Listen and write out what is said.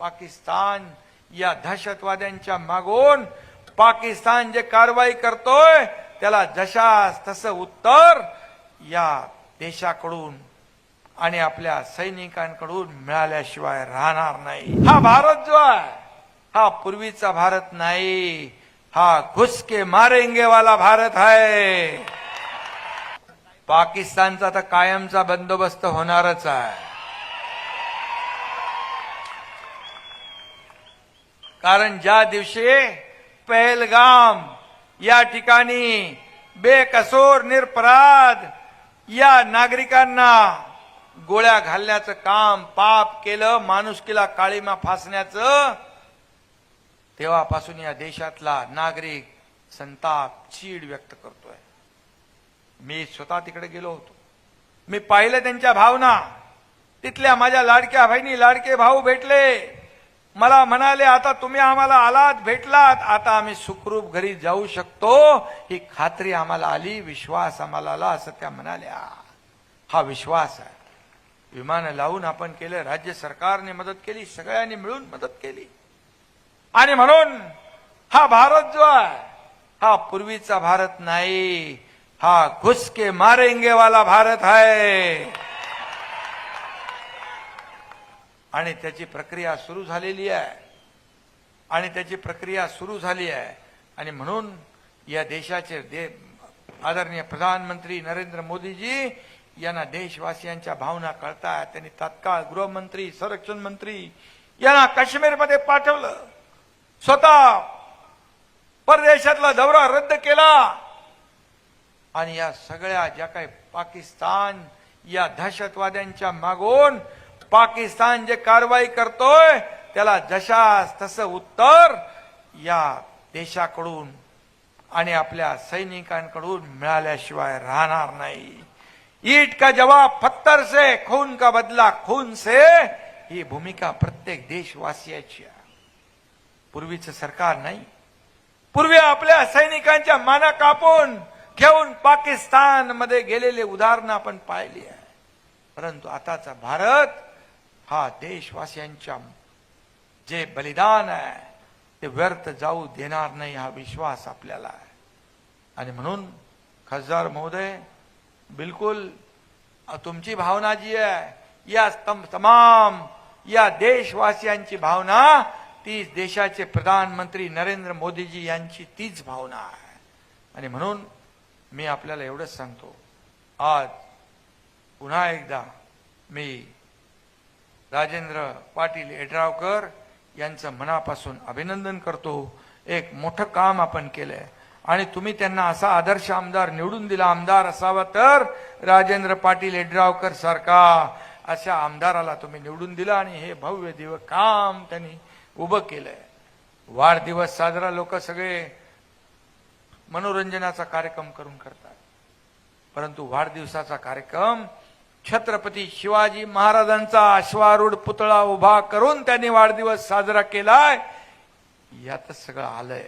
पाकिस्तान या दहशतवाद्यांच्या मागून पाकिस्तान जे कारवाई करतोय त्याला जशास तसं उत्तर या देशाकडून आणि आपल्या सैनिकांकडून मिळाल्याशिवाय राहणार नाही. हा भारत जो आहे हा पूर्वीचा भारत नाही हा घुसके मारेंगे वाला भारत आहे. पाकिस्तानचा तर कायमचा बंदोबस्त होणारच आहे. कारण ज्या दिवशी पहलगाम या ठिकाणी बेकसूर निरपराध या नागरिकांना गोळ्या घालण्याचं काम पाप केलं माणुसकीला काळीमा फासण्याचं तेव्हापासून या देशातला नागरिक संताप चीड व्यक्त करतोय. मी स्वतः तिकडे गेलो होतो. मी पाहिलं त्यांच्या भावना. तिथल्या माझ्या लाडक्या बहिणी लाडके भाऊ भेटले. मला म्हणाले आता तुम्ही आम्हाला आलात भेटलात. आता आम्ही सुखरूप घरी जाऊ शकतो. ही खात्री आम्हाला आली विश्वास आम्हाला आला असं त्या म्हणाल्या. हा विश्वास आहे. विमानं लावून आपण केलं राज्य सरकारने मदत केली सगळ्यांनी मिळून मदत केली. आणि म्हणून हा भारत जो आहे हा पूर्वीचा भारत नाही हा घुसके मारेंगे वाला भारत आहे. आणि त्याची प्रक्रिया सुरू झालेली आहे. आणि त्याची प्रक्रिया सुरू झाली आहे. आणि म्हणून या देशाचे दे आदरणीय प्रधानमंत्री नरेंद्र मोदीजी यांना देशवासियांच्या भावना कळतात त्यांनी तात्काळ गृहमंत्री संरक्षण मंत्री यांना काश्मीरमध्ये पाठवलं. स्वतः परदेशातला दौरा रद्द केला. आणि या सगळ्या ज्या काही पाकिस्तान या दहशतवाद्यांच्या मागून पाकिस्तान जे कारवाई करतोय त्याला जशास तसं उत्तर या देशाकडून आणि आपल्या सैनिकांकडून मिळाल्याशिवाय राहणार नाही. ईट का जवाब पत्थर से खून का बदला खून से ही भूमिका प्रत्येक देशवासियाची पूर्वीचं सरकार नाही. पूर्वी आपल्या सैनिकांच्या माना कापून घेऊन पाकिस्तानमध्ये गेलेले उदाहरणं आपण पाहिली आहे. परंतु आताचा भारत हा देशवासियांच्या जे बलिदान आहे ते व्यर्थ जाऊ देणार नाही हा विश्वास आपल्याला आहे. आणि म्हणून खासदार महोदय बिलकुल तुमची भावना जी आहे या तम- तमाम या देशवासियांची भावना तीच देशाचे प्रधानमंत्री नरेंद्र मोदीजी यांची तीच भावना आहे. आणि म्हणून मी आपल्याला एवढंच सांगतो. आज पुन्हा एकदा मी राजेंद्र पाटील यड्रावकर यांचं मनापासून अभिनंदन करतो. एक मोठं काम आपण केलंय. आणि तुम्ही त्यांना असा आदर्श आमदार निवडून दिला आमदार असावा तर राजेंद्र पाटील यड्रावकर सारखा अशा आमदाराला तुम्ही निवडून दिला आणि हे भव्य दिव काम त्यांनी उभं केलंय. वाढदिवस साजरा लोक सगळे मनोरंजनाचा कार्यक्रम करून करतात. परंतु वाढदिवसाचा कार्यक्रम छत्रपती शिवाजी महाराजांचा अश्वारूढ पुतळा उभा करून त्यांनी वाढदिवस साजरा केलाय. यातच सगळं आलंय.